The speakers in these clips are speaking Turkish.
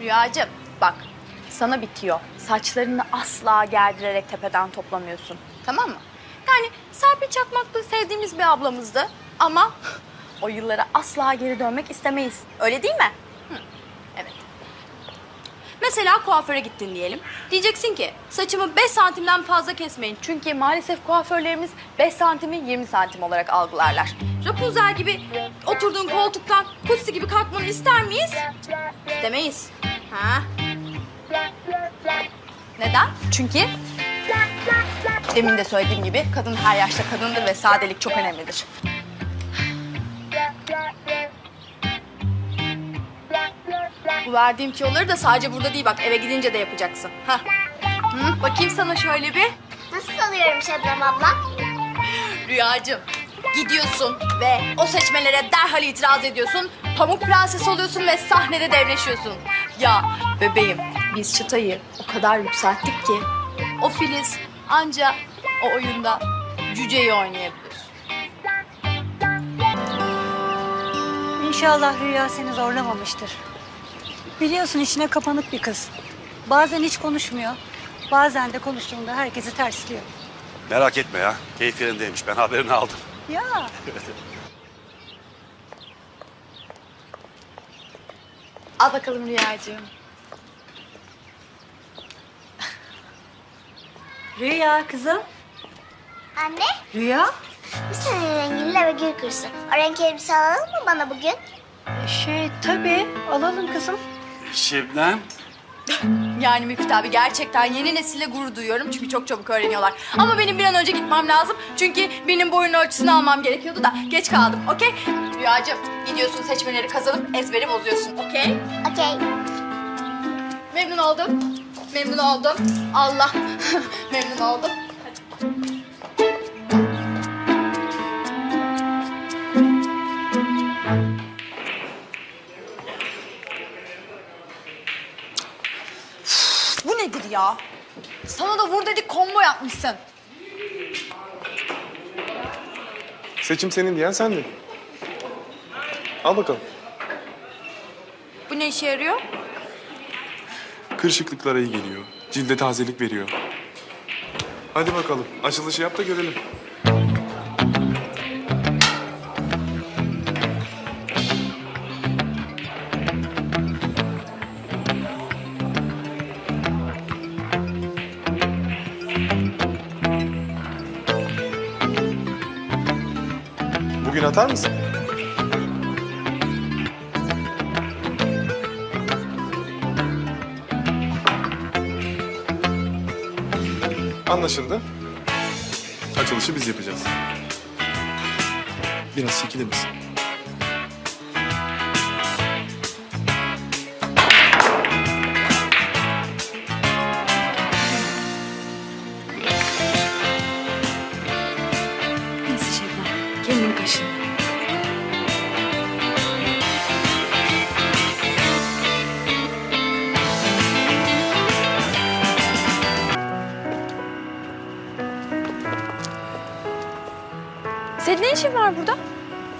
Rüyacığım bak sana bitiyor. Saçlarını asla gerdirerek tepeden toplamıyorsun. Tamam mı? Yani Serpil Çakmaklı sevdiğimiz bir ablamızdı ama o yıllara asla geri dönmek istemeyiz. Öyle değil mi? Evet. Mesela kuaföre gittin diyelim. Diyeceksin ki saçımı 5 santimden fazla kesmeyin. Çünkü maalesef kuaförlerimiz 5 santimi 20 santim olarak algılarlar. Rapunzel gibi oturduğun koltuktan kutsi gibi kalkmanı ister miyiz? Demeyiz. Ha? Neden? Çünkü demin de söylediğim gibi kadın her yaşta kadındır ve sadelik çok önemlidir. Bu verdiğim tüyoları da sadece burada değil bak eve gidince de yapacaksın. Hah. Hı, bakayım sana şöyle bir. Nasıl alıyorum Şebnem abla? Rüyacığım gidiyorsun ve o seçmelere derhal itiraz ediyorsun. Pamuk prenses oluyorsun ve sahnede devleşiyorsun. Ya bebeğim biz çıtayı o kadar yükselttik ki o Filiz anca o oyunda cüceyi oynayabilir. İnşallah Rüya seni zorlamamıştır. Biliyorsun içine kapanık bir kız. Bazen hiç konuşmuyor. Bazen de konuştuğunda herkesi tersliyor. Merak etme ya. Keyif yerindeymiş. Ben haberini aldım. Ya Al bakalım Rüyacığım. Rüya kızım. Anne, Rüya? bir sene rengiyle ve gül kırsın. O renk elbise alalım mı bana bugün? Şey tabii alalım kızım. Şebnem. Yani Müfit abi gerçekten yeni nesille gurur duyuyorum çünkü çok çabuk öğreniyorlar. Ama benim bir an önce gitmem lazım çünkü benim boyun ölçüsünü almam gerekiyordu da geç kaldım okey? Rüyacığım gidiyorsun seçmeleri kazanıp ezberi bozuyorsun okey? Okey. Memnun oldum. Memnun oldum. Allah memnun oldum. Bu nedir ya? Sana da vur dedik combo yapmışsın. Seçim senin diyen sendin. Al bakalım. Bu ne işe yarıyor? Kırışıklıklara iyi geliyor. Cilde tazelik veriyor. Hadi bakalım. Açılışı yap da görelim. Bugün atar mısın? Anlaşıldı. Açılışı biz yapacağız. Biraz çekilir misin? Senin ne işin var burada?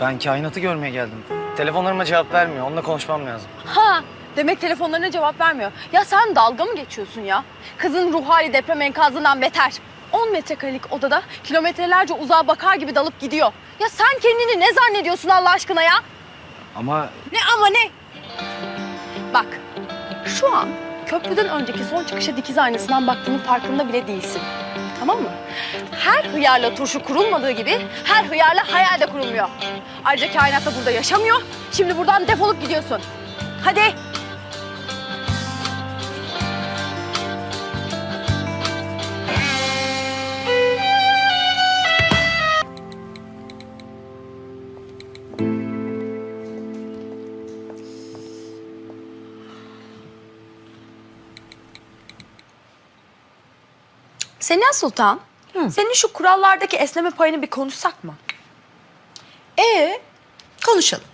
Ben kainatı görmeye geldim. Telefonlarıma cevap vermiyor. Onunla konuşmam lazım. Ha, demek telefonlarına cevap vermiyor. Ya sen dalga mı geçiyorsun ya? Kızın ruh hali deprem enkazından beter. 10 metrekarelik odada kilometrelerce uzağa bakar gibi dalıp gidiyor. Ya sen kendini ne zannediyorsun Allah aşkına ya? Ama Ne ama ne? Bak, şu an köprüden önceki son çıkışa dikiz aynasından baktığının farkında bile değilsin. Tamam mı? Her hıyarla turşu kurulmadığı gibi her hıyarla hayal de kurulmuyor. Ayrıca kainat da burada yaşamıyor. Şimdi buradan defolup gidiyorsun. Hadi. Sena Sultan, senin şu kurallardaki esneme payını bir konuşsak mı? Ee, konuşalım.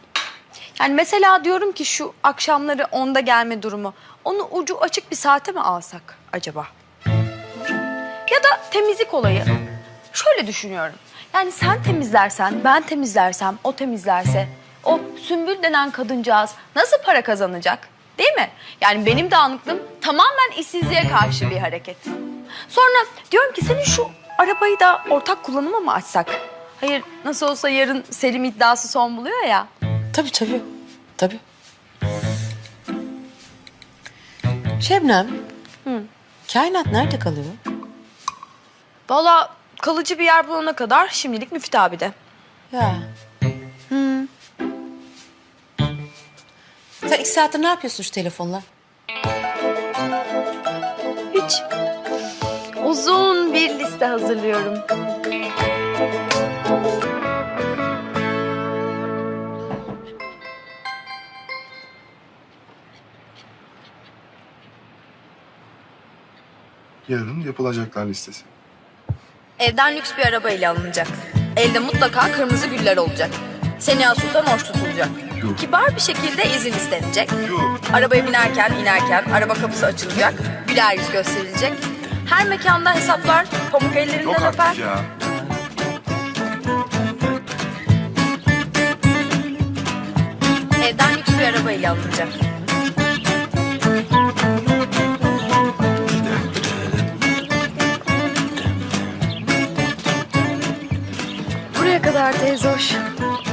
Yani mesela diyorum ki şu akşamları onda gelme durumu. Onu ucu açık bir saate mi alsak acaba? Ya da temizlik olayı. Şöyle düşünüyorum. Yani sen temizlersen, ben temizlersem, o temizlerse... ...o Sümbül denen kadıncağız nasıl para kazanacak? Değil mi? Yani benim dağınıklığım tamamen işsizliğe karşı bir hareket. Sonra diyorum ki senin şu arabayı da ortak kullanıma mı açsak? Hayır nasıl olsa yarın Selim iddiası son buluyor ya. Tabii tabii. Tabii. Şebnem. Kainat nerede kalıyor? Valla kalıcı bir yer bulana kadar şimdilik Müftü abi de. Ya. Sen iki saattir ne yapıyorsun şu telefonla? Uzun bir liste hazırlıyorum. Yarın yapılacaklar listesi. Evden lüks bir araba ile alınacak. Elde mutlaka kırmızı güller olacak. Seniha Sultan hoş tutulacak. Yuh. Kibar bir şekilde izin istenecek. Yuh. Arabaya binerken, inerken araba kapısı açılacak. Güler yüz gösterilecek. Her mekanda hesaplar pamuk ellerinden Yok öper. ya. Evden lüks bir araba ile alınacak. Buraya kadar teyze hoş.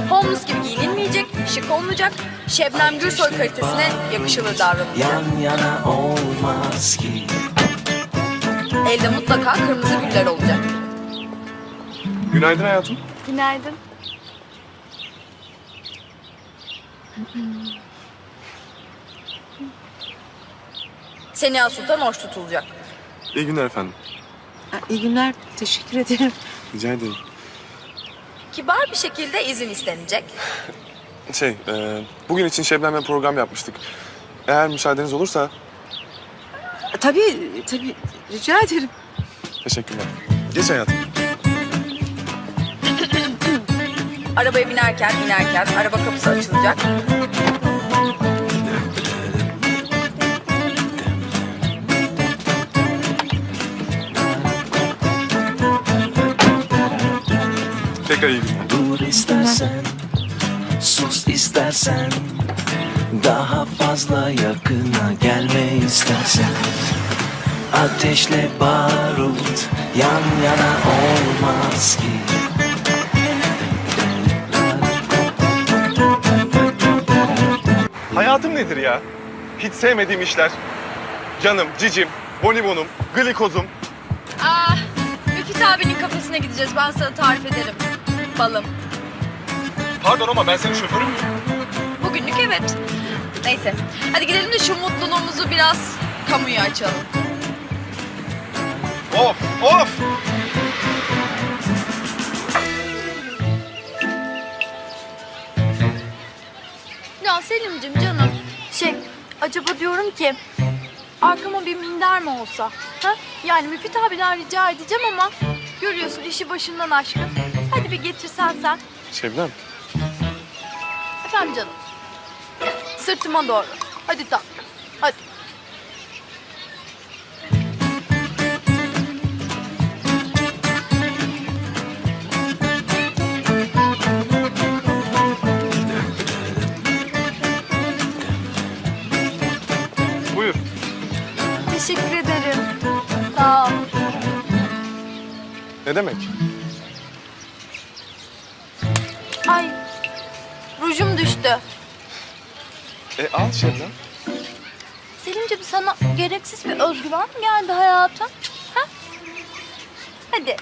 Homeless gibi giyinilmeyecek, şık olmayacak. Şebnem Gürsoy kalitesine yakışılır davranılacak. yan yana olmaz ki Elde mutlaka kırmızı güller olacak. Günaydın hayatım. Günaydın. Seniha Sultan hoş tutulacak. İyi günler efendim. iyi günler. Teşekkür ederim. Rica ederim. Kibar bir şekilde izin istenecek. Şey, e, bugün için Şebnem'le program yapmıştık. Eğer müsaadeniz olursa Tabii, tabii. Rica ederim. teşekkürler. Geç hayatım. Arabaya binerken, inerken araba kapısı açılacak. Tekrar iyi günler. Dur istersen Sus istersen Daha fazla yakına gelme istersen Ateşle barut Yan yana olmaz ki Hayatım nedir ya? Hiç sevmediğim işler. Canım, cicim, bonibonum, glikozum. Aa, Müfit abinin kafesine gideceğiz. Ben sana tarif ederim. Balım. Pardon ama ben senin şoförün müyüm? Bugünlük evet. Neyse. Hadi gidelim de şu mutluluğumuzu biraz kamuya açalım. Of, of! Ya Selim'cim canım. Şey, acaba diyorum ki arkama bir minder mi olsa? Ha? Yani Müfit abiden rica edeceğim ama görüyorsun işi başından aşkın. Hadi bir getirsen sen. Şebnem, Efendim canım. Sırtıma doğru. Hadi tatlım. Hadi. Ne demek? Ay, rujum düştü. E al Şebnem. Selimciğim sana gereksiz bir özgüven mi geldi hayatım? Ha? Hadi.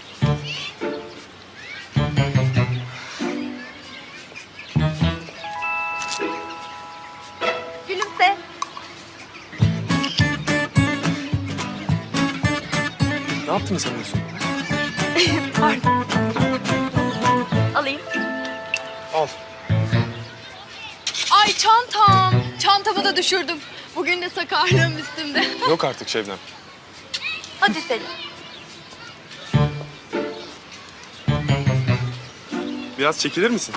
Gülümse. Ne yaptığını sanıyorsun? Pardon. Alayım. Al. Ay çantam. Çantamı da düşürdüm. Bugün de sakarlığım üstümde. Yok artık Şebnem. Hadi Selim. Biraz çekilir misin?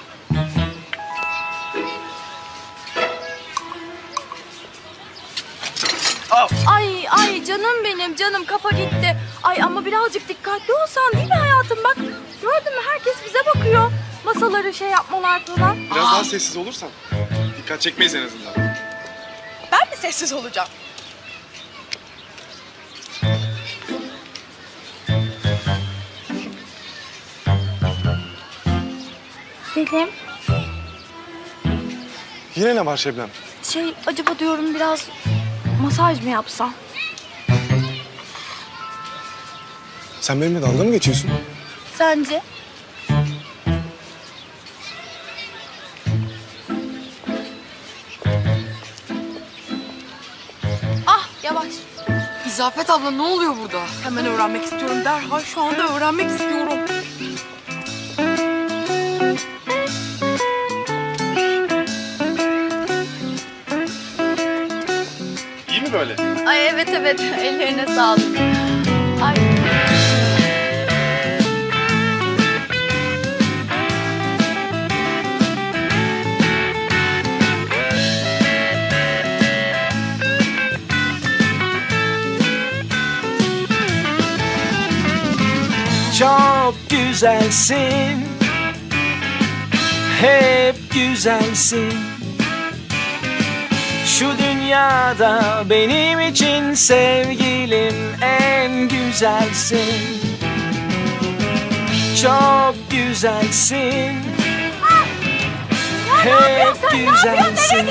Ay ay canım benim canım kafa gitti. Ay ama birazcık dikkatli olsan değil mi hayatım bak. Gördün mü herkes bize bakıyor. Masaları şey yapmalar falan. Biraz daha sessiz olursan. Dikkat çekmeyiz en azından. Ben mi sessiz olacağım. Selim, Yine ne var Şebnem? şey acaba diyorum biraz masaj mı yapsam? Sen benimle dalga mı geçiyorsun? Sence? Ah yavaş. İzafet abla ne oluyor burada? Hemen öğrenmek istiyorum derhal. Şu anda öğrenmek istiyorum. İyi mi böyle? Ay evet evet ellerine sağlık. Ay. Çok güzelsin. Hep güzelsin. Şu dünyada benim için sevgilim en güzelsin. Çok güzelsin. Hep güzelsin.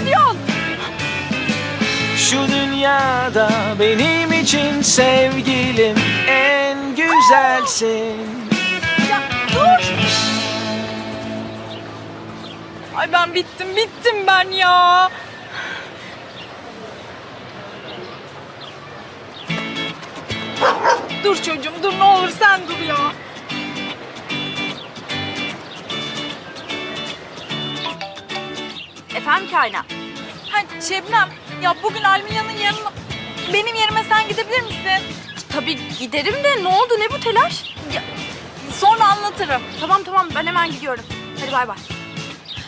Şu dünyada benim için sevgilim en güzelsin Ay ben bittim, bittim ben ya. Dur çocuğum, dur ne olur sen dur ya. Efendim Kayna? Ha Şebnem, ya bugün Alminya'nın yanına... Benim yerime sen gidebilir misin? Tabii giderim de ne oldu ne bu telaş? Ya, sonra anlatırım. Tamam tamam ben hemen gidiyorum. Hadi bay bay.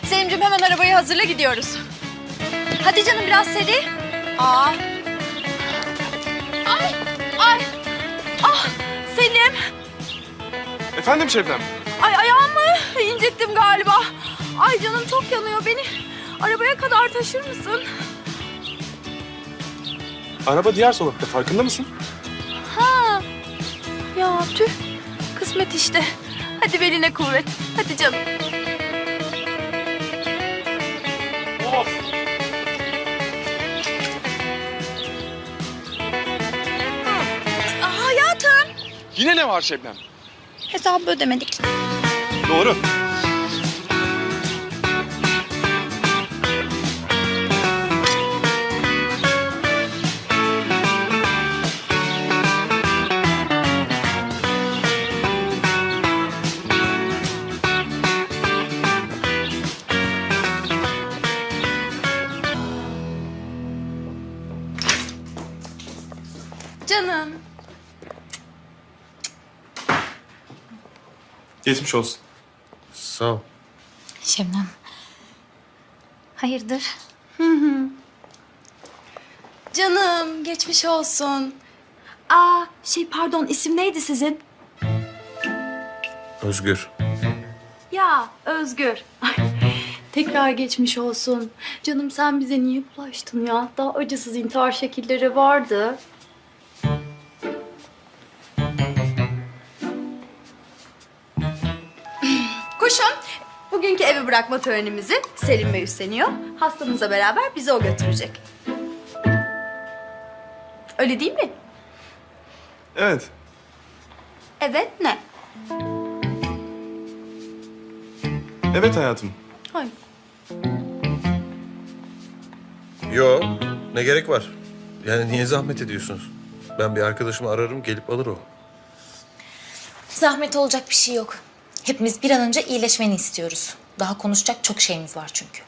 Selim'cim hemen arabayı hazırla gidiyoruz. Hadi canım biraz seri. Aa. Ay ay. Ah Selim. Efendim Şebnem? Ay ayağımı incittim galiba. Ay canım çok yanıyor beni. Arabaya kadar taşır mısın? Araba diğer sokakta farkında mısın? Ya tüh. Kısmet işte. Hadi beline kuvvet. Hadi canım. Of! Aa, hayatım. Yine ne var Şebnem? Hesabı ödemedik. Doğru. Canım. Geçmiş olsun. Sağ ol. Şebnem. Hayırdır? Canım geçmiş olsun. Aa şey pardon isim neydi sizin? Özgür. Ya Özgür. Ay, tekrar geçmiş olsun. Canım sen bize niye bulaştın ya? Daha acısız intihar şekilleri vardı. Bugünkü evi bırakma törenimizi Selim Bey üstleniyor. Hastamızla beraber bizi o götürecek. Öyle değil mi? Evet. Evet ne? Evet hayatım. Hayır. Yo, ne gerek var? Yani niye zahmet ediyorsunuz? Ben bir arkadaşımı ararım, gelip alır o. Zahmet olacak bir şey yok. Hepimiz bir an önce iyileşmeni istiyoruz. Daha konuşacak çok şeyimiz var çünkü.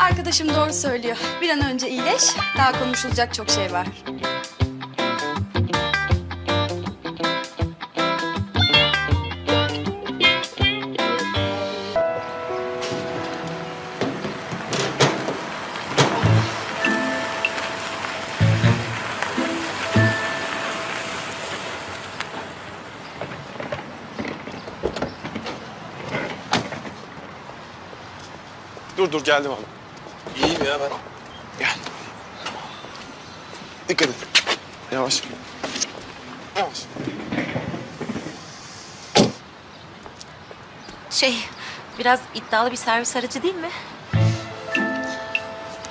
Arkadaşım doğru söylüyor. Bir an önce iyileş. Daha konuşulacak çok şey var. Dur geldim abi. İyiyim ya ben. Gel. Dikkat et. Yavaş. Yavaş. Şey, biraz iddialı bir servis aracı değil mi?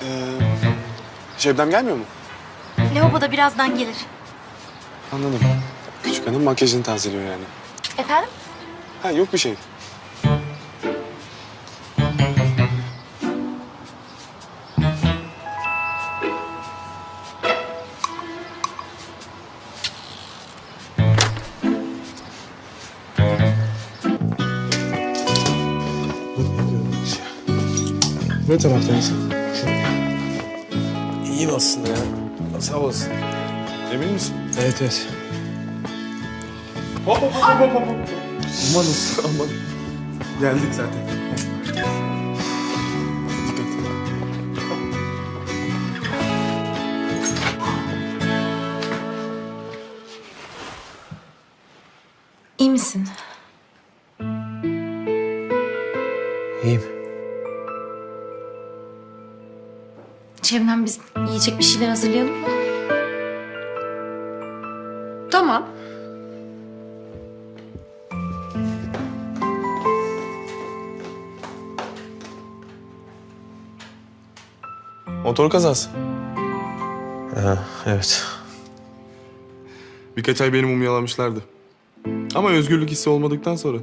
Ee, Şebnem gelmiyor mu? Lavaboda birazdan gelir. Anladım. Küçük hanım makyajını tazeliyor yani. Efendim? Ha yok bir şey. Ne taraftaysın? İyiyim aslında ya. Sağ olasın. Emin misin? Evet evet. Hop hop hop hop hop. Aman aman. Geldik zaten. İyi misin? Şebnem biz yiyecek bir şeyler hazırlayalım mı? Tamam. Motor kazası. Ha, evet. Birkaç ay beni mumyalamışlardı. Ama özgürlük hissi olmadıktan sonra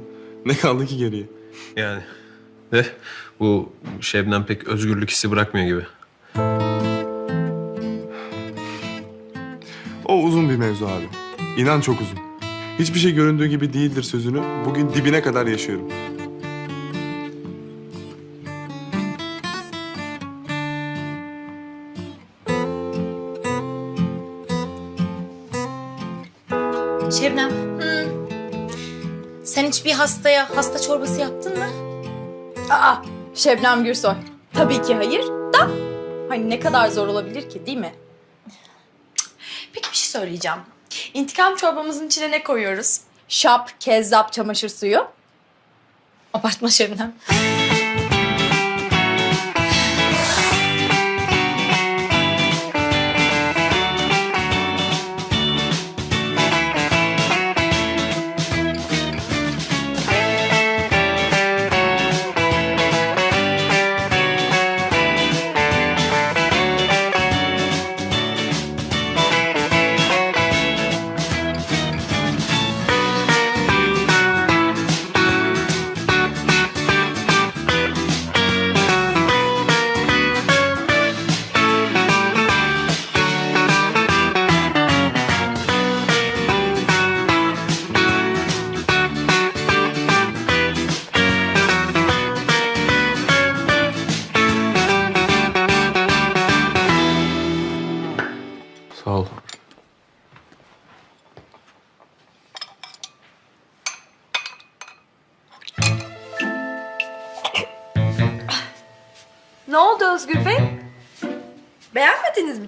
ne kaldı ki geriye? Yani. De bu Şebnem pek özgürlük hissi bırakmıyor gibi. Mevzu abi. İnan çok uzun. Hiçbir şey göründüğü gibi değildir sözünü bugün dibine kadar yaşıyorum. Şebnem. Sen hiç bir hastaya hasta çorbası yaptın mı? Aa, Şebnem Gürsoy. Tabii ki hayır da hani ne kadar zor olabilir ki değil mi? Söyleyeceğim. İntikam çorbamızın içine ne koyuyoruz? Şap, kezzap, çamaşır suyu. Abartma Şebnem.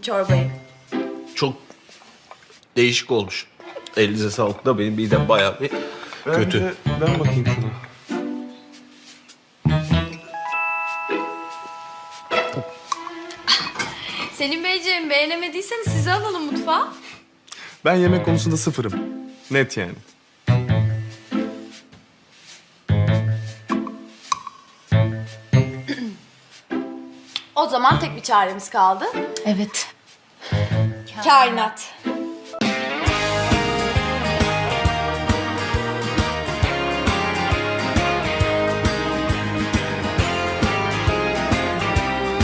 Çorbayı? Çok değişik olmuş. Elinize sağlık da benim midem bayağı bir kötü. Ben, de- ben bakayım şuna. Selim Beyciğim beğenemediyseniz sizi alalım mutfağa. Ben yemek konusunda sıfırım. Net yani. O zaman tek bir çaremiz kaldı. Evet. Kainat.